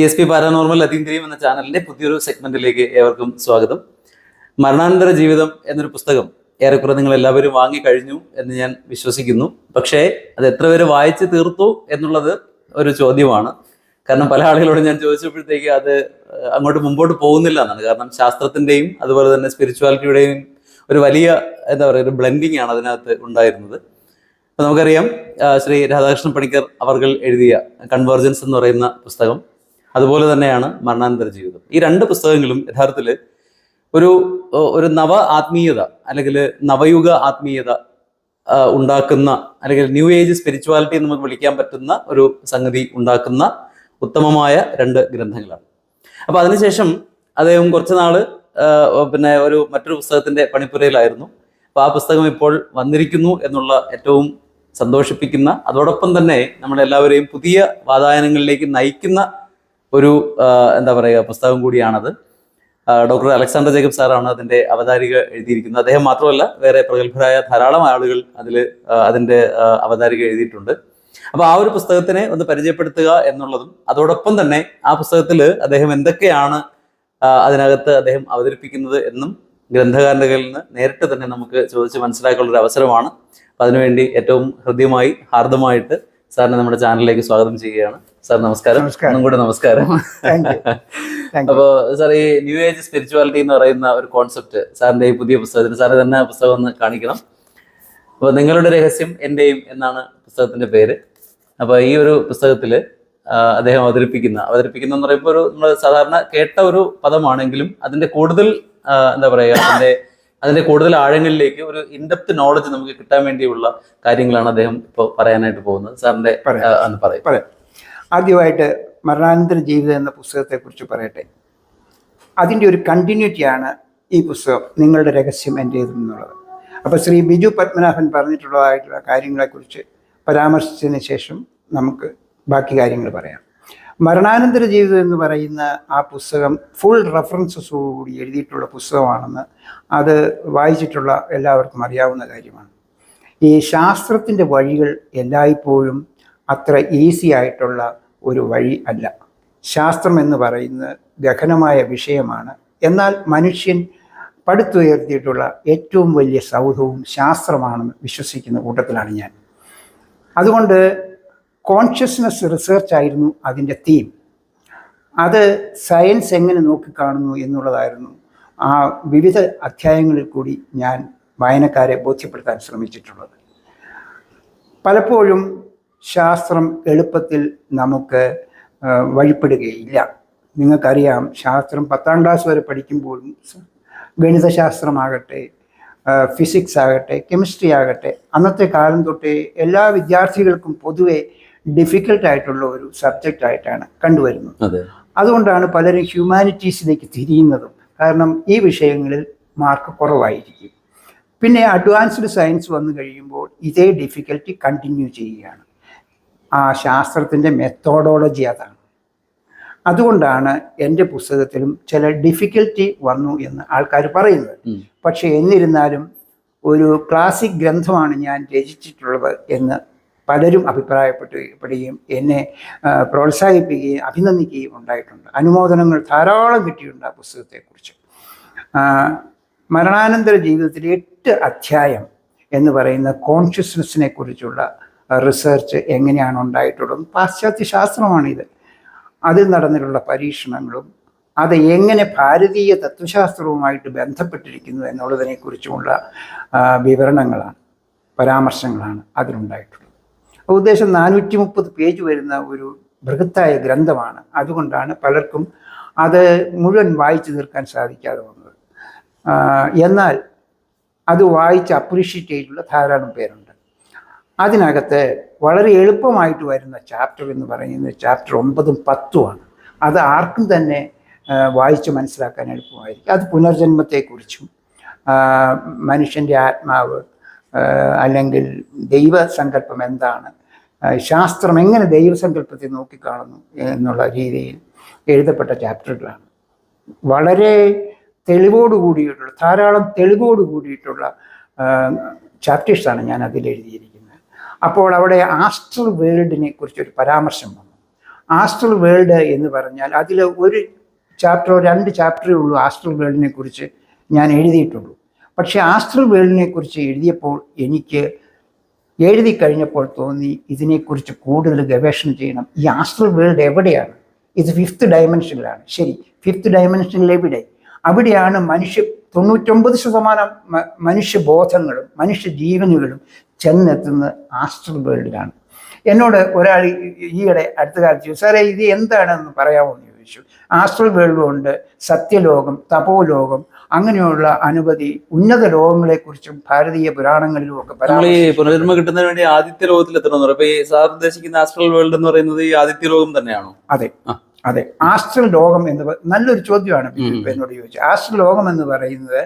P S P paranormal അതീന്ദ്രിയം എന്ന ചാനലിന്റെ പുതിയൊരു സെഗ്മെന്റിലേക്ക് ഏവർക്കും സ്വാഗതം. മരണാനന്തര ജീവിതം എന്നൊരു പുസ്തകം ഏറെക്കുറെ നിങ്ങൾ എല്ലാവരും വാങ്ങി കഴിഞ്ഞു എന്ന് ഞാൻ വിശ്വസിക്കുന്നു. പക്ഷേ അത് എത്ര പേര് വായിച്ചു തീർത്തു എന്നുള്ളത് ഒരു ചോദ്യമാണ്. കാരണം പല ആളുകളോട് ഞാൻ ചോദിച്ചപ്പോഴത്തേക്ക് അത് അങ്ങോട്ട് മുമ്പോട്ട് പോകുന്നില്ല എന്നാണ്. കാരണം ശാസ്ത്രത്തിന്റെയും അതുപോലെ തന്നെ സ്പിരിച്വാലിറ്റിയുടെയും ഒരു വലിയ എന്താ പറയുക ഒരു ബ്ലെൻഡിങ് ആണ് അതിനകത്ത് ഉണ്ടായിരുന്നത്. അപ്പൊ നമുക്കറിയാം ശ്രീ രാധാകൃഷ്ണൻ പണിക്കർ അവർകൾ എഴുതിയ കൺവേർജൻസ് എന്ന് പറയുന്ന പുസ്തകം. അതുപോലെ തന്നെയാണ് മരണാനന്തര ജീവിതം. ഈ രണ്ട് പുസ്തകങ്ങളും യഥാർത്ഥത്തിൽ ഒരു ഒരു നവ ആത്മീയത അല്ലെങ്കിൽ നവയുഗ ആത്മീയത ഉണ്ടാക്കുന്ന അല്ലെങ്കിൽ ന്യൂ ഏജ് സ്പിരിച്വാലിറ്റി എന്ന് നമുക്ക് വിളിക്കാൻ പറ്റുന്ന ഒരു സംഗതി ഉണ്ടാക്കുന്ന ഉത്തമമായ രണ്ട് ഗ്രന്ഥങ്ങളാണ്. അപ്പൊ അതിനുശേഷം അദ്ദേഹം കുറച്ച് നാൾ പിന്നെ ഒരു മറ്റൊരു പുസ്തകത്തിന്റെ പണിപ്പുരയിലായിരുന്നു. അപ്പൊ ആ പുസ്തകം ഇപ്പോൾ വന്നിരിക്കുന്നു എന്നുള്ള ഏറ്റവും സന്തോഷിപ്പിക്കുന്ന അതോടൊപ്പം തന്നെ നമ്മളെല്ലാവരെയും പുതിയ വാതായനങ്ങളിലേക്ക് നയിക്കുന്ന ഒരു എന്താ പറയുക പുസ്തകം കൂടിയാണത്. ഡോക്ടർ അലക്സാണ്ടർ ജേക്കബ് സാറാണ് അതിന്റെ അവതാരിക എഴുതിയിരിക്കുന്നത്. അദ്ദേഹം മാത്രമല്ല വേറെ പ്രഗത്ഭരായ ധാരാളം ആളുകൾ അതിൽ അതിന്റെ അവതാരിക എഴുതിയിട്ടുണ്ട്. അപ്പോൾ ആ ഒരു പുസ്തകത്തിനെ ഒന്ന് പരിചയപ്പെടുത്തുക എന്നുള്ളതും അതോടൊപ്പം തന്നെ ആ പുസ്തകത്തിൽ അദ്ദേഹം എന്തൊക്കെയാണ് അതിനകത്ത് അദ്ദേഹം അവതരിപ്പിക്കുന്നത് എന്നും ഗ്രന്ഥകാരന്റെ കയ്യിൽ നിന്ന് നേരിട്ട് തന്നെ നമുക്ക് ചോദിച്ച് മനസ്സിലാക്കാനുള്ള ഒരു അവസരമാണ്. അപ്പൊ അതിനുവേണ്ടി ഏറ്റവും ഹൃദ്യമായി ഹാർദമായിട്ട് സാറിനെ നമ്മുടെ ചാനലിലേക്ക് സ്വാഗതം ചെയ്യുകയാണ്. സാർ നമസ്കാരം. ഒന്നും കൂടെ നമസ്കാരം. അപ്പോ സാർ ഈ ന്യൂ ഏജ് സ്പിരിച്വാലിറ്റി എന്ന് പറയുന്ന ഒരു കോൺസെപ്റ്റ് സാറിന്റെ ഈ പുതിയ പുസ്തകത്തിന് സാറ് തന്നെ പുസ്തകം ഒന്ന് കാണിക്കണം. അപ്പോൾ നിങ്ങളുടെ രഹസ്യം എന്റെയും എന്നാണ് പുസ്തകത്തിന്റെ പേര്. അപ്പൊ ഈ ഒരു പുസ്തകത്തിൽ അദ്ദേഹം അവതരിപ്പിക്കുന്ന അവതരിപ്പിക്കുന്ന എന്ന് പറയുമ്പോൾ ഒരു നമ്മൾ സാധാരണ കേട്ട ഒരു പദമാണെങ്കിലും അതിന്റെ കൂടുതൽ എന്താ പറയുക അതിന്റെ അതിന്റെ കൂടുതൽ ആഴങ്ങളിലേക്ക് ഒരു ഇൻഡെപ്ത് നോളജ് നമുക്ക് കിട്ടാൻ വേണ്ടിയുള്ള കാര്യങ്ങളാണ് അദ്ദേഹം ഇപ്പോൾ പറയാനായിട്ട് പോകുന്നത്. സാറിന്റെ പറയാം. ആദ്യമായിട്ട് മരണാനന്തര ജീവിതം എന്ന പുസ്തകത്തെക്കുറിച്ച് പറയട്ടെ. അതിന്റെ ഒരു കണ്ടിന്യൂറ്റിയാണ് ഈ പുസ്തകം നിങ്ങളുടെ രഹസ്യം എന്റേത് എന്നുള്ളത്. അപ്പോൾ ശ്രീ ബിജു പത്മനാഭൻ പറഞ്ഞിട്ടുള്ളതായിട്ടുള്ള കാര്യങ്ങളെക്കുറിച്ച് പരാമർശിച്ചതിന് ശേഷം നമുക്ക് ബാക്കി കാര്യങ്ങൾ പറയാം. മരണാനന്തര ജീവിതം എന്ന് പറയുന്ന ആ പുസ്തകം ഫുൾ റെഫറൻസസോടുകൂടി എഴുതിയിട്ടുള്ള പുസ്തകമാണെന്ന് അത് വായിച്ചിട്ടുള്ള എല്ലാവർക്കും അറിയാവുന്ന കാര്യമാണ്. ഈ ശാസ്ത്രത്തിന്റെ വഴികൾ എല്ലായ്പ്പോഴും അത്ര ഈസി ആയിട്ടുള്ള ഒരു വഴി അല്ല. ശാസ്ത്രം എന്ന് പറയുന്നത് ഗഹനമായ വിഷയമാണ്. എന്നാൽ മനുഷ്യൻ പടുത്തുയർത്തിയിട്ടുള്ള ഏറ്റവും വലിയ സൗധവും ശാസ്ത്രമാണെന്ന് വിശ്വസിക്കുന്ന കൂട്ടത്തിലാണ് ഞാൻ. അതുകൊണ്ട് കോൺഷ്യസ്നസ് റിസർച്ച് ആയിരുന്നു അതിന്റെ തീം അത് സയൻസ് എങ്ങനെ നോക്കിക്കാണുന്നു എന്നുള്ളതായിരുന്നു ആ വിവിധ അധ്യായങ്ങളിൽ കൂടി ഞാൻ വായനക്കാരെ ബോധ്യപ്പെടുത്താൻ ശ്രമിച്ചിട്ടുള്ളത്. പലപ്പോഴും ശാസ്ത്രം എളുപ്പത്തിൽ നമുക്ക് വഴിപ്പെടുകയില്ല. നിങ്ങൾക്കറിയാം ശാസ്ത്രം പത്താം ക്ലാസ് വരെ പഠിക്കുമ്പോഴും ഗണിതശാസ്ത്രമാകട്ടെ ഫിസിക്സ് ആകട്ടെ കെമിസ്ട്രി ആകട്ടെ അന്നത്തെ കാലം തൊട്ടേ എല്ലാ വിദ്യാർത്ഥികൾക്കും പൊതുവെ ഡിഫിക്കൽട്ട് ആയിട്ടുള്ള ഒരു സബ്ജക്റ്റ് ആയിട്ടാണ് കണ്ടുവരുന്നത്. അതുകൊണ്ടാണ് പലരും ഹ്യൂമാനിറ്റീസിലേക്ക് തിരിയുന്നതും. കാരണം ഈ വിഷയങ്ങളിൽ മാർക്ക് കുറവായിരിക്കും. പിന്നെ അഡ്വാൻസ്ഡ് സയൻസ് വന്നു കഴിയുമ്പോൾ ഇതേ ഡിഫിക്കൽറ്റി കണ്ടിന്യൂ ചെയ്യുകയാണ്. ആ ശാസ്ത്രത്തിന്റെ മെത്തോഡോളജി അതാണ്. അതുകൊണ്ടാണ് എന്റെ പുസ്തകത്തിലും ചില ഡിഫിക്കൽറ്റി വന്നു എന്ന് ആൾക്കാർ പറയുന്നത്. പക്ഷേ എന്നിരുന്നാലും ഒരു ക്ലാസിക് ഗ്രന്ഥമാണ് ഞാൻ രചിച്ചിട്ടുള്ളത് എന്ന് പലരും അഭിപ്രായപ്പെട്ടുകയും എന്നെ പ്രോത്സാഹിപ്പിക്കുകയും അഭിനന്ദിക്കുകയും ഉണ്ടായിട്ടുണ്ട്. അനുമോദനങ്ങൾ ധാരാളം കിട്ടിയിട്ടുണ്ട് ആ പുസ്തകത്തെക്കുറിച്ച്. മരണാനന്തര ജീവിതത്തിലെ എട്ട് അധ്യായം എന്ന് പറയുന്ന കോൺഷ്യസ്നെസ്സിനെ കുറിച്ചുള്ള റിസർച്ച് എങ്ങനെയാണ് ഉണ്ടായിട്ടുള്ളത് പാശ്ചാത്യ ശാസ്ത്രമാണിത് അതിൽ നടന്നിട്ടുള്ള പരീക്ഷണങ്ങളും അത് എങ്ങനെ ഭാരതീയ തത്വശാസ്ത്രവുമായിട്ട് ബന്ധപ്പെട്ടിരിക്കുന്നു എന്നുള്ളതിനെക്കുറിച്ചുമുള്ള വിവരണങ്ങളാണ് പരാമർശങ്ങളാണ് അതിലുണ്ടായിട്ടുള്ളത്. ഉദ്ദേശം നാനൂറ്റി മുപ്പത് പേജ് വരുന്ന ഒരു ബൃഹത്തായ ഗ്രന്ഥമാണ്. അതുകൊണ്ടാണ് പലർക്കും അത് മുഴുവൻ വായിച്ചു തീർക്കാൻ സാധിക്കാതെ വന്നത്. എന്നാൽ അത് വായിച്ച് അപ്രീഷിയേറ്റ് ചെയ്തിട്ടുള്ള ധാരാളം പേരുണ്ട്. അതിനകത്ത് വളരെ എളുപ്പമായിട്ട് വരുന്ന ചാപ്റ്റർ എന്ന് പറയുന്നത് ചാപ്റ്റർ ഒമ്പതും പത്തുമാണ് അത് ആർക്കും തന്നെ വായിച്ച് മനസ്സിലാക്കാൻ എളുപ്പമായിരിക്കും. അത് പുനർജന്മത്തെക്കുറിച്ചും മനുഷ്യന്റെ ആത്മാവ് അല്ലെങ്കിൽ ദൈവസങ്കല്പം എന്താണ് ശാസ്ത്രം എങ്ങനെ ദൈവസങ്കല്പത്തെ നോക്കിക്കാണുന്നു എന്നുള്ള രീതിയിൽ എഴുതപ്പെട്ട ചാപ്റ്ററുകളാണ് വളരെ തെളിവോട് കൂടിയിട്ടുള്ള ധാരാളം തെളിവോട് കൂടിയിട്ടുള്ള ചാപ്റ്റേഴ്സാണ് ഞാൻ അതിൽ എഴുതിയിരിക്കുന്നത്. അപ്പോൾ അവിടെ ആസ്ട്രൽ വേൾഡിനെ കുറിച്ചൊരു പരാമർശം വന്നു. ആസ്ട്രൽ വേൾഡ് എന്ന് പറഞ്ഞാൽ അതിൽ ഒരു ചാപ്റ്ററോ രണ്ട് ചാപ്റ്ററേ ഉള്ളൂ ആസ്ട്രൽ വേൾഡിനെ കുറിച്ച് ഞാൻ എഴുതിയിട്ടുള്ളൂ. പക്ഷേ ആസ്ട്രൽ വേൾഡിനെ കുറിച്ച് എഴുതിയപ്പോൾ എനിക്ക് എഴുതി കഴിഞ്ഞപ്പോൾ തോന്നി ഇതിനെക്കുറിച്ച് കൂടുതൽ ഗവേഷണം ചെയ്യണം. ഈ ആസ്ട്രൽ വേൾഡ് എവിടെയാണ്? ഇത് ഫിഫ്ത്ത് ഡയമെൻഷനിലാണ് ശരി ഫിഫ്ത്ത് ഡയമെൻഷനിൽ എവിടെ? അവിടെയാണ് മനുഷ്യ തൊണ്ണൂറ്റൊമ്പത് ശതമാനം മനുഷ്യബോധങ്ങളും മനുഷ്യ ജീവനുകളും ചെന്നെത്തുന്നത് ആസ്ട്രൽ വേൾഡിലാണ് എന്നോട് ഒരാൾ ഈയിടെ അടുത്ത കാലത്ത് ചോദിച്ചു സാറേ ഇത് എന്താണെന്ന് പറയാമോ? എന്ന് ചോദിച്ചു. ആസ്ട്രൽ വേൾഡ് കൊണ്ട് സത്യലോകം തപോലോകം അങ്ങനെയുള്ള അനവധി ഉന്നത ലോകങ്ങളെക്കുറിച്ചും ഭാരതീയ പുരാണങ്ങളിലും ഒക്കെ പുനർജന്മ കിട്ടുന്നതിന് വേണ്ടി ആദിത്യ ലോകത്തിൽ എത്തണമെന്ന് അപ്പൊ ഈ സാർ ഉദ്ദേശിക്കുന്ന ആസ്ട്രൽ വേൾഡ് എന്ന് പറയുന്നത് ഈ ആദിത്യ ലോകം തന്നെയാണോ? അതെ അതെ. ആസ്ട്രൽ ലോകം എന്ന് നല്ലൊരു ചോദ്യമാണ്. എന്നോട് ചോദിച്ചത്. ആസ്ട്രൽ ലോകം എന്ന് പറയുന്നത്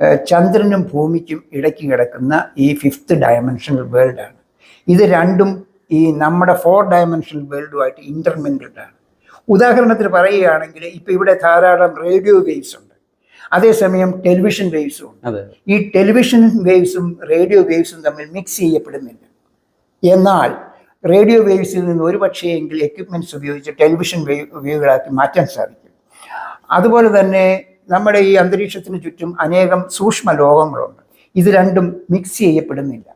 ചന്ദ്രനും ഭൂമിക്കും ഇടയ്ക്ക് കിടക്കുന്ന ഈ ഫിഫ്ത്ത് ഡയമെൻഷണൽ വേൾഡാണ് ഇത് രണ്ടും ഈ നമ്മുടെ ഫോർ ഡയമെൻഷണൽ വേൾഡുമായിട്ട് ഇന്റർമിൻഡ് ആണ്. ഉദാഹരണത്തിന് പറയുകയാണെങ്കിൽ ഇപ്പം ഇവിടെ ധാരാളം റേഡിയോ വേവ്സ് ഉണ്ട്. അതേസമയം ടെലിവിഷൻ വേവ്സും ഉണ്ട്. ഈ ടെലിവിഷൻ വേവ്സും റേഡിയോ വേവ്സും തമ്മിൽ മിക്സ് ചെയ്യപ്പെടുന്നില്ല. എന്നാൽ റേഡിയോ വേവ്സിൽ നിന്ന് ഒരു പക്ഷേയെങ്കിൽ എക്യുപ്മെന്റ്സ് ഉപയോഗിച്ച് ടെലിവിഷൻ വേവ് വേവുകളാക്കി മാറ്റാൻ സാധിക്കും. അതുപോലെ തന്നെ നമ്മുടെ ഈ അന്തരീക്ഷത്തിന് ചുറ്റും അനേകം സൂക്ഷ്മ ലോകങ്ങളുണ്ട് ഇത് രണ്ടും മിക്സ് ചെയ്യപ്പെടുന്നില്ല.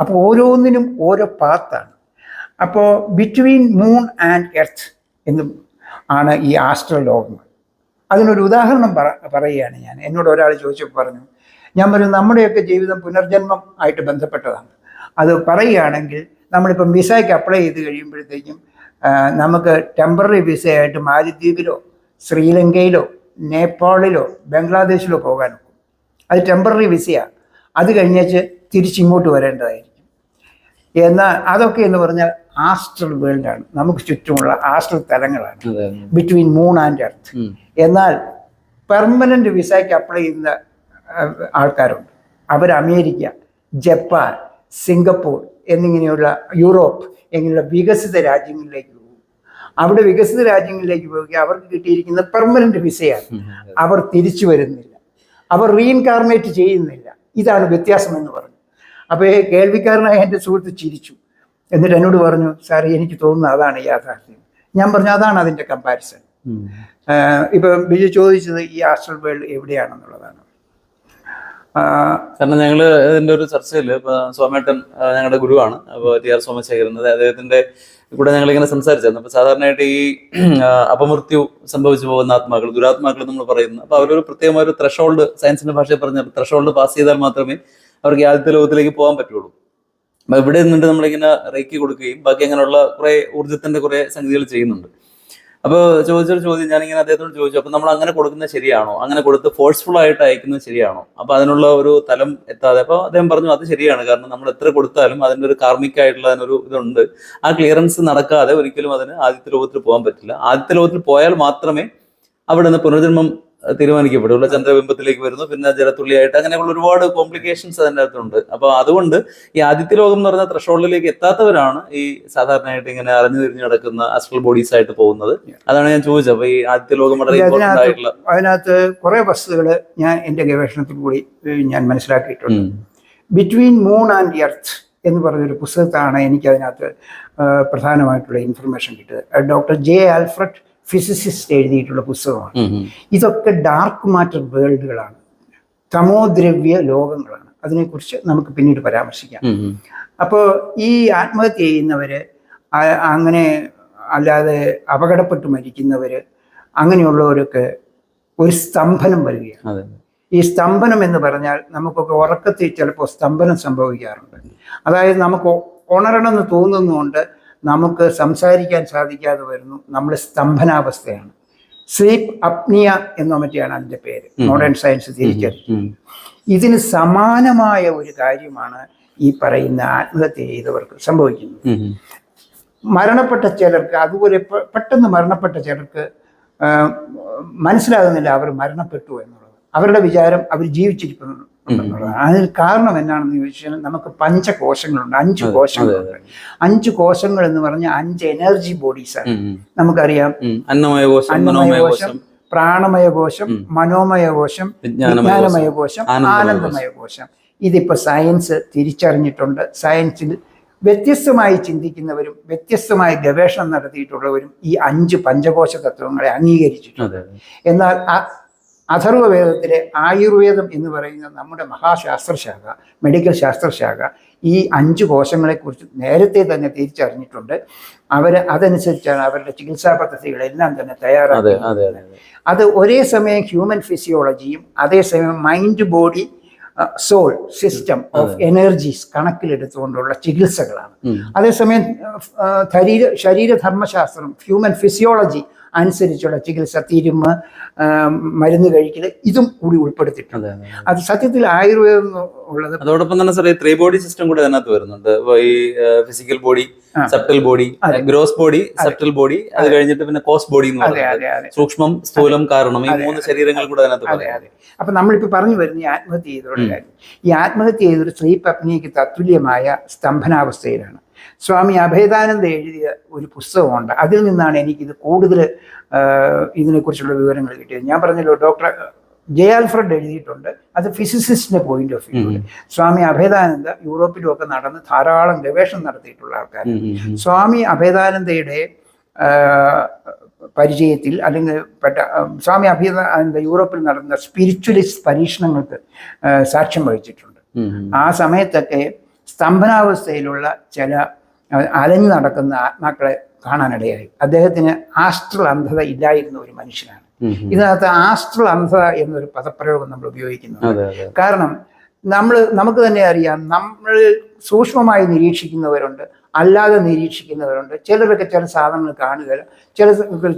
അപ്പോൾ ഓരോന്നിനും ഓരോ പാത്താണ് അപ്പോൾ ബിറ്റ്വീൻ മൂൺ ആൻഡ് എർത്ത് എന്നും ആണ് ഈ ആസ്ട്രൽ ലോകങ്ങൾ അതിനൊരു ഉദാഹരണം പറ പറയുകയാണ് ഞാൻ. എന്നോട് ഒരാൾ ചോദിച്ചപ്പോൾ പറഞ്ഞു ഞാൻ പറഞ്ഞു നമ്മുടെയൊക്കെ ജീവിതം പുനർജന്മം ആയിട്ട് ബന്ധപ്പെട്ടതാണ്. അത് പറയുകയാണെങ്കിൽ നമ്മളിപ്പം വിസയ്ക്ക് അപ്ലൈ ചെയ്ത് കഴിയുമ്പോഴത്തേക്കും നമുക്ക് ടെമ്പററി വിസയായിട്ട് മാലിദ്വീപിലോ ശ്രീലങ്കയിലോ നേപ്പാളിലോ ബംഗ്ലാദേശിലോ പോകാൻ നോക്കും അത് ടെമ്പററി വിസയാണ് അത് കഴിഞ്ഞേച്ച് തിരിച്ചിങ്ങോട്ട് വരേണ്ടതായിരിക്കും. എന്നാൽ അതൊക്കെ എന്ന് പറഞ്ഞാൽ ആസ്ട്രൽ വേൾഡാണ് നമുക്ക് ചുറ്റുമുള്ള ആസ്ട്രൽ തലങ്ങളാണ്. ബിറ്റ്വീൻ മൂൺ ആൻഡ് എർത്ത് എന്നാൽ പെർമനന്റ് വിസയ്ക്ക് അപ്ലൈ ചെയ്യുന്ന ആൾക്കാരുണ്ട്. അവർ അമേരിക്ക ജപ്പാൻ സിംഗപ്പൂർ എന്നിങ്ങനെയുള്ള യൂറോപ്പ് എന്നുള്ള വികസിത രാജ്യങ്ങളിലേക്ക് അവിടെ വികസിത രാജ്യങ്ങളിലേക്ക് പോകുക അവർക്ക് കിട്ടിയിരിക്കുന്ന പെർമനന്റ് വിസയാണ് അവർ തിരിച്ചു വരുന്നില്ല. അവർ റീഇൻകാർണേറ്റ് ചെയ്യുന്നില്ല. ഇതാണ് വ്യത്യാസം എന്ന് പറഞ്ഞു. അപ്പോൾ കേൾവിക്കാരനായ എന്റെ സുഹൃത്ത് ചിരിച്ചു. എന്നിട്ട് എന്നോട് പറഞ്ഞു സാർ എനിക്ക് തോന്നുന്നു അതാണ് യാഥാർത്ഥ്യം. ഞാൻ പറഞ്ഞു അതാണ് അതിന്റെ കമ്പാരിസൺ. ഇപ്പം ബിജു ചോദിച്ചത് ഈ ആസ്ട്രൽ വേൾഡ് എവിടെയാണെന്നുള്ളതാണ്? കാരണം ഞങ്ങൾ ഇതിന്റെ ഒരു ചർച്ചയിൽ ഇപ്പൊ സോമേട്ടൻ ഞങ്ങളുടെ ഗുരുവാണ്. അപ്പോൾ ടി ആർ സോമശേഖരൻ അദ്ദേഹത്തിന്റെ കൂടെ ഞങ്ങൾ ഇങ്ങനെ സംസാരിച്ചായിരുന്നു. അപ്പോൾ സാധാരണയായിട്ട് ഈ അപമൃത്യു സംഭവിച്ചു പോകുന്ന ആത്മാക്കൾ ദുരാത്മാക്കൾ നമ്മൾ പറയുന്നു. അപ്പോൾ അവരൊരു പ്രത്യേകമായ ഒരു ത്രഷോൾഡ് സയൻസിന്റെ ഭാഷയിൽ പറഞ്ഞാൽ ത്രഷോൾഡ് പാസ് ചെയ്താൽ മാത്രമേ അവർക്ക് ആദ്യത്തെ ലോകത്തിലേക്ക് പോകാൻ പറ്റുള്ളൂ. അപ്പൊ ഇവിടെ നിന്നിട്ട് നമ്മളിങ്ങനെ റേക്കി കൊടുക്കുകയും ബാക്കി അങ്ങനെയുള്ള കുറെ ഊർജത്തിന്റെ കുറെ സംഗതികൾ ചെയ്യുന്നുണ്ട്. അപ്പോൾ ചോദിച്ചൊരു ചോദ്യം ഞാനിങ്ങനെ അദ്ദേഹത്തോട് ചോദിച്ചു. അപ്പൊ നമ്മൾ അങ്ങനെ കൊടുക്കുന്നത് ശരിയാണോ? അങ്ങനെ കൊടുത്ത് ഫോഴ്സ്ഫുൾ ആയിട്ട് അയക്കുന്നത് ശരിയാണോ? അപ്പൊ അതിനുള്ള ഒരു തലം എത്താതെ അപ്പോൾ അദ്ദേഹം പറഞ്ഞു അത് ശരിയാണ്. കാരണം നമ്മൾ എത്ര കൊടുത്താലും അതിന്റെ ഒരു കാർമിക് ആയിട്ടുള്ള അതിനൊരു ഇതുണ്ട്. ആ ക്ലിയറൻസ് നടക്കാതെ ഒരിക്കലും അതിന് ആദ്യത്തെ ലോകത്തിൽ പോകാൻ പറ്റില്ല. ആദ്യത്തെ ലോകത്തിൽ പോയാൽ മാത്രമേ അവിടെ നിന്ന് പുനർജന്മം തീരുമാനിക്കപ്പെടുള്ളൂ ചന്ദ്രബിംബത്തിലേക്ക് വരുന്നു പിന്നെ ജലത്തുള്ളിയായിട്ട് അങ്ങനെയുള്ള ഒരുപാട് കോംപ്ലിക്കേഷൻസ് അതിന്റെ അകത്തുണ്ട്. അപ്പൊ അതുകൊണ്ട് ഈ ആദിത്യ ലോകം എന്ന് പറഞ്ഞ ത്രഷോളിലേക്ക് എത്താത്തവരാണ് ഈ സാധാരണയായിട്ട് ഇങ്ങനെ അറിഞ്ഞു തിരിഞ്ഞു നടക്കുന്ന അസ്ട്രൽ ബോഡീസ് ആയിട്ട് പോകുന്നത്. അതാണ് ഞാൻ ചോദിച്ചത്. അപ്പൊ ഈ ആദിത്യ ലോകം വളരെ ഇമ്പോർട്ടന്റ് ആയിട്ടുള്ള അതിനകത്ത് കുറേ വസ്തുതകൾ ഞാൻ എന്റെ ഗവേഷണത്തിൽ കൂടി ഞാൻ മനസ്സിലാക്കിയിട്ടുണ്ട്. ബിറ്റ്വീൻ മൂൺ ആൻഡ് എർത്ത് എന്ന് പറഞ്ഞൊരു പുസ്തകത്താണ് എനിക്ക് അതിനകത്ത് പ്രധാനമായിട്ടുള്ള ഇൻഫർമേഷൻ കിട്ടിയത്. ഡോക്ടർ ജെ ആൽഫ്രഡ് ഫിസിസിസ്റ്റ് എഴുതിയിട്ടുള്ള പുസ്തകമാണ്. ഇതൊക്കെ ഡാർക്ക് മാറ്റർ വേൾഡുകളാണ് തമോദ്രവ്യ ലോകങ്ങളാണ്. അതിനെക്കുറിച്ച് നമുക്ക് പിന്നീട് പരാമർശിക്കാം. അപ്പോൾ ഈ ആത്മഹത്യ ചെയ്യുന്നവർ അങ്ങനെ അല്ലാതെ അപകടപ്പെട്ട് മരിക്കുന്നവർ അങ്ങനെയുള്ളവരൊക്കെ ഒരു സ്തംഭനം വരികയാണ്. ഈ സ്തംഭനം എന്ന് പറഞ്ഞാൽ നമുക്കൊക്കെ ഉറക്കത്തിൽ ചിലപ്പോൾ സ്തംഭനം സംഭവിക്കാറുണ്ട്. അതായത് നമുക്ക് ഉണരണമെന്ന് തോന്നുന്നുകൊണ്ട് നമുക്ക് സംസാരിക്കാൻ സാധിക്കാതെ വരുന്നു. നമ്മൾ സ്തംഭനാവസ്ഥയാണ്. സ്ലീപ്പ് അപ്നിയ എന്നോ മറ്റെയാണ് അതിന്റെ പേര്. മോഡേൺ സയൻസ് തിരിച്ചറിഞ്ഞു. ഉം. ഇതിന് സമാനമായ ഒരു കാര്യമാണ് ഈ പറയുന്ന ആത്മഹത്യ ചെയ്തവർക്ക് സംഭവിക്കുന്നത്. മരണപ്പെട്ട ചിലർക്ക് അതുപോലെ പെട്ടെന്ന് മരണപ്പെട്ട ചിലർക്ക് മനസ്സിലാകുന്നില്ല അവർ മരണപ്പെട്ടു എന്നുള്ളത്. അവരുടെ വിചാരം അവർ ജീവിച്ചിരിക്കുന്നു. അതിന് കാരണം എന്താണെന്ന് ചോദിച്ചാൽ നമുക്ക് പഞ്ചകോശങ്ങളുണ്ട്. അഞ്ച് കോശങ്ങളുണ്ട്. അഞ്ച് കോശങ്ങൾ എന്ന് പറഞ്ഞാൽ അഞ്ച് എനർജി ബോഡീസ് ഉം. നമുക്കറിയാം. അന്നമയ കോശം അന്നമയ കോശം പ്രാണമയ കോശം മനോമയ കോശം വിജ്ഞാനമയ കോശം ആനന്ദമയ കോശം. ഇതിപ്പോൾ സയൻസ് തിരിച്ചറിഞ്ഞിട്ടുണ്ട്. സയൻസിൽ വ്യത്യസ്തമായി ചിന്തിക്കുന്നവരും വ്യത്യസ്തമായി ഗവേഷണം നടത്തിയിട്ടുള്ളവരും ഈ അഞ്ച് പഞ്ചകോശ തത്വങ്ങളെ അംഗീകരിച്ചിട്ടുണ്ട്. എന്നാൽ അഥർവവേദത്തിലെ ആയുർവേദം എന്ന് പറയുന്ന നമ്മുടെ മഹാശാസ്ത്രശാഖ മെഡിക്കൽ ശാസ്ത്രശാഖ ഈ അഞ്ച് കോശങ്ങളെക്കുറിച്ച് നേരത്തെ തന്നെ തിരിച്ചറിഞ്ഞിട്ടുണ്ട്. അവർ അതനുസരിച്ചാണ് അവരുടെ ചികിത്സാ പദ്ധതികളെല്ലാം തന്നെ തയ്യാറാക്കുന്നത് അതെ ഒരേ സമയം ഹ്യൂമൻ ഫിസിയോളജിയും അതേസമയം mind body soul system of energies കണക്കിലെടുത്തുകൊണ്ടുള്ള ചികിത്സകളാണ്. അതേസമയം ശരീര ശരീരധർമ്മശാസ്ത്രം ഹ്യൂമൻ ഫിസിയോളജി അനുസരിച്ചുള്ള ചികിത്സ തിരുമ്മ് ആ, മരുന്ന് കഴിക്കൽ ഇതും കൂടി ഉൾപ്പെടുത്തിയിട്ടുണ്ട്. അതെ. സത്യത്തിൽ ആയുർവേദം ഉള്ളത് അതോടൊപ്പം തന്നെ സാറേ ത്രീ ബോഡി സിസ്റ്റം കൂടെ അതിനകത്ത് വരുന്നുണ്ട്. ഈ physical body septal subtle body gross body subtle body അത്. കഴിഞ്ഞിട്ട് പിന്നെ കോസ് ബോഡി സൂക്ഷ്മം സ്ഥൂലം കാരണം ഈ മൂന്ന്. ശരീരങ്ങൾ കൂടെ അതിനകത്ത് അപ്പൊ നമ്മളിപ്പോ പറഞ്ഞു വരുന്ന ഈ ആത്മഹത്യ ചെയ്തവരുടെ കാര്യം. ഈ ആത്മഹത്യ ചെയ്തൊരു സ്ത്രീ പത്നിക്ക് തത്തുല്യമായ സ്തംഭനാവസ്ഥയിലാണ്. സ്വാമി അഭേദാനന്ദ എഴുതിയ ഒരു പുസ്തകമുണ്ട്. അതിൽ നിന്നാണ് എനിക്കിത് കൂടുതൽ ഇതിനെക്കുറിച്ചുള്ള വിവരങ്ങൾ കിട്ടിയത്. ഞാൻ പറഞ്ഞല്ലോ ഡോക്ടർ ജെ ആൽഫ്രഡ് എഴുതിയിട്ടുണ്ട്. അത് ഫിസിസിസ്റ്റിന്റെ point of view Swami Abhedananda യൂറോപ്പിലും ഒക്കെ നടന്ന് ധാരാളം ഗവേഷണം നടത്തിയിട്ടുള്ള ആൾക്കാർ. സ്വാമി അഭേദാനന്ദയുടെ പരിചയത്തിൽ അല്ലെങ്കിൽ പെട്ട സ്വാമി അഭേദാനന്ദ യൂറോപ്പിൽ നടന്ന സ്പിരിച്വലിസ്റ്റ് പരീക്ഷണങ്ങൾക്ക് സാക്ഷ്യം വഹിച്ചിട്ടുണ്ട്. ആ സമയത്തൊക്കെ സ്തംഭനാവസ്ഥയിലുള്ള ചില അലഞ്ഞു നടക്കുന്ന ആത്മാക്കളെ കാണാനിടയായി. അദ്ദേഹത്തിന് ആസ്ട്രൽ അന്ധത ഇല്ലായിരുന്ന ഒരു മനുഷ്യനാണ്. ഇതിനകത്ത് ആസ്ട്രൽ അന്ധത എന്നൊരു പദപ്രയോഗം നമ്മൾ അതെ കാരണം നമ്മൾ നമുക്ക് തന്നെ അറിയാം നമ്മൾ സൂക്ഷ്മമായി നിരീക്ഷിക്കുന്നവരുണ്ട് അല്ലാതെ നിരീക്ഷിക്കുന്നവരുണ്ട്. ചിലരൊക്കെ ചില സാധനങ്ങൾ കാണുക ചില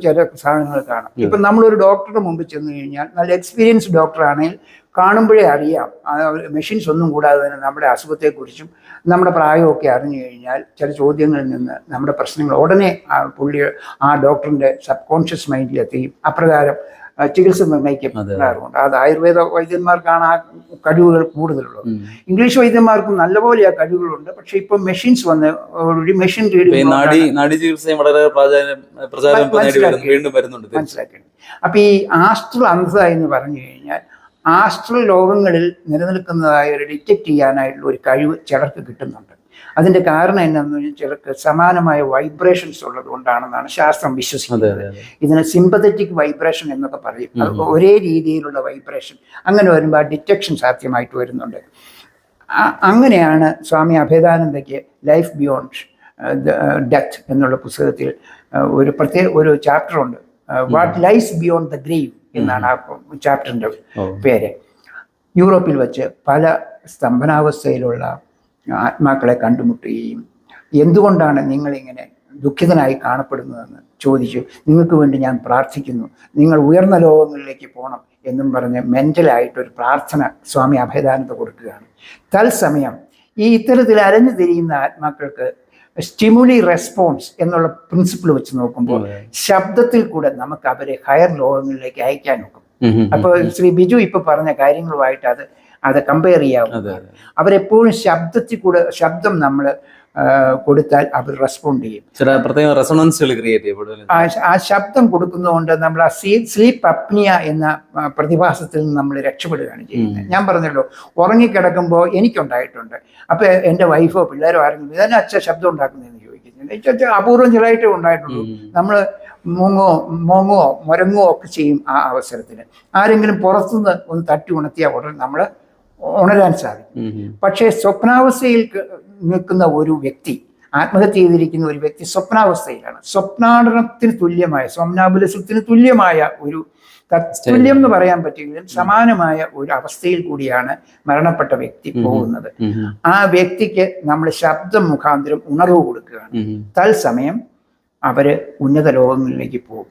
ചില സാധനങ്ങൾ കാണാം. ഇപ്പം നമ്മളൊരു ഡോക്ടറുടെ മുമ്പിൽ ചെന്ന് കഴിഞ്ഞാൽ നല്ല എക്സ്പീരിയൻസ് ഡോക്ടറാണെങ്കിൽ കാണുമ്പോഴേ അറിയാം. മെഷീൻസ് ഒന്നും കൂടാതെ തന്നെ നമ്മുടെ അസുഖത്തെക്കുറിച്ചും നമ്മുടെ പ്രായമൊക്കെ അറിഞ്ഞു കഴിഞ്ഞാൽ ചില ചോദ്യങ്ങളിൽ നിന്ന് നമ്മുടെ പ്രശ്നങ്ങൾ ഉടനെ ആ പുള്ളി ആ ഡോക്ടറിന്റെ സബ് കോൺഷ്യസ് മൈൻഡിലെത്തുകയും അപ്രകാരം ചികിത്സ നിർണയിക്കപ്പെടാറുണ്ട് അത്. ആയുർവേദ വൈദ്യന്മാർക്കാണ് ആ കഴിവുകൾ കൂടുതലുള്ളത്. ഇംഗ്ലീഷ് വൈദ്യന്മാർക്കും നല്ലപോലെ ആ കഴിവുകളുണ്ട്. പക്ഷെ ഇപ്പൊ മെഷീൻസ് വന്ന് ഒരു മെഷീൻ മനസ്സിലാക്കി. ചികിത്സയും വളരെ തിരിച്ച്. അപ്പൊ ഈ ആസ്ട്രൽ അന്ധത എന്ന് പറഞ്ഞു കഴിഞ്ഞാൽ ആസ്ട്രൽ ലോകങ്ങളിൽ നിലനിൽക്കുന്നതായ ഒരു ഡിറ്റക്ട് ചെയ്യാനായിട്ടുള്ള ഒരു കഴിവ് ചിലർക്ക് കിട്ടുന്നുണ്ട്. അതിന്റെ കാരണം എന്നാന്ന് പറഞ്ഞാൽ ചിലർക്ക് സമാനമായ വൈബ്രേഷൻസ് ഉള്ളത് കൊണ്ടാണെന്നാണ് ശാസ്ത്രം വിശ്വസിക്കുന്നത്. ഇതിന് സിമ്പത്തറ്റിക് വൈബ്രേഷൻ എന്നൊക്കെ പറയും. ഒരേ രീതിയിലുള്ള വൈബ്രേഷൻ അങ്ങനെ വരുമ്പോൾ ആ ഡിറ്റക്ഷൻ സാധ്യമായിട്ട് വരുന്നുണ്ട്. അങ്ങനെയാണ് സ്വാമി അഭേദാനന്ദയ്ക്ക് ലൈഫ് ബിയോണ്ട് ഡെത്ത് എന്നുള്ള പുസ്തകത്തിൽ ഒരു പ്രത്യേക ഒരു ചാപ്റ്റർ ഉണ്ട്. What lies beyond the grave എന്നാണ് ആ ചാപ്റ്ററിന്റെ പേര്. യൂറോപ്പിൽ വച്ച് പല സ്തംഭനാവസ്ഥയിലുള്ള ആത്മാക്കളെ കണ്ടുമുട്ടുകയും എന്തുകൊണ്ടാണ് നിങ്ങളിങ്ങനെ ദുഃഖിതനായി കാണപ്പെടുന്നതെന്ന് ചോദിച്ചു. നിങ്ങൾക്ക് വേണ്ടി ഞാൻ പ്രാർത്ഥിക്കുന്നു. നിങ്ങൾ ഉയർന്ന ലോകങ്ങളിലേക്ക് പോകണം എന്നും പറഞ്ഞ് മെന്റലായിട്ടൊരു പ്രാർത്ഥന സ്വാമി അഭയദാനത്ത് കൊടുക്കുകയാണ്. തത്സമയം ഈ ഇത്തരത്തിൽ അലഞ്ഞു തിരിയുന്ന ആത്മാക്കൾക്ക് സ്റ്റിമുലി റെസ്പോൺസ് എന്നുള്ള പ്രിൻസിപ്പിൾ വെച്ച് നോക്കുമ്പോൾ. ശബ്ദത്തിൽ കൂടെ നമുക്ക് അവരെ ഹയർ ലോകങ്ങളിലേക്ക് അയക്കാൻ നോക്കും. അപ്പോൾ ശ്രീ ബിജു ഇപ്പൊ പറഞ്ഞ കാര്യങ്ങളുമായിട്ട് അത് അത് കമ്പയർ ചെയ്യാവുന്നത് അവരെപ്പോഴും ശബ്ദത്തിൽ കൂടെ ശബ്ദം നമ്മൾ കൊടുത്താൽ അവർ റെസ്പോണ്ട് ചെയ്യും. ചില പ്രത്യേക റെസണൻസുകൾ ക്രിയേറ്റ് ചെയ്യപ്പെടും ആ ശബ്ദം കൊടുക്കുന്നതുകൊണ്ട് നമ്മൾ ആ സ്ലീപ്പ് അപ്നിയ എന്ന പ്രതിഭാസത്തിൽ നിന്ന് നമ്മൾ രക്ഷപ്പെടുകയാണ് ചെയ്യുന്നത്. ഞാൻ പറഞ്ഞല്ലോ ഉറങ്ങിക്കിടക്കുമ്പോൾ എനിക്കുണ്ടായിട്ടുണ്ട്. അപ്പോൾ എന്റെ വൈഫോ പിള്ളേരോ ആരെങ്കിലും ഇതന്നെ അച്ഛ ശബ്ദം ഉണ്ടാക്കുന്നതെന്ന് ചോദിക്കുന്നത് അപൂർവം ചിലതായിട്ടേ ഉണ്ടായിട്ടുള്ളൂ. നമ്മൾ മൂങ്ങോ മോങ്ങോ മുരങ്ങോ ഒക്കെ ചെയ്യും ആ അവസരത്തിൽ ആരെങ്കിലും പുറത്തുനിന്ന് ഒന്ന് തട്ടി ഉണർത്തിയാൽ ഉടനെ നമ്മൾ ഉണരാൻ സാധിക്കും. പക്ഷേ സ്വപ്നാവസ്ഥയിൽ നിൽക്കുന്ന ഒരു വ്യക്തി ആത്മഹത്യ ചെയ്തിരിക്കുന്ന ഒരു വ്യക്തി സ്വപ്നാവസ്ഥയിലാണ്. സ്വപ്നാടനത്തിന് തുല്യമായ സ്വപ്നാബുലസത്തിന് തുല്യമായ ഒരു തുല്യം എന്ന് പറയാൻ പറ്റില്ലെങ്കിലും സമാനമായ ഒരു അവസ്ഥയിൽ കൂടിയാണ് മരണപ്പെട്ട വ്യക്തി പോകുന്നത്. ആ വ്യക്തിക്ക് നമ്മൾ ശബ്ദം മുഖാന്തരം ഉണർവ് കൊടുക്കുകയാണ്. തത്സമയം അവർ ഉന്നത ലോകങ്ങളിലേക്ക് പോകും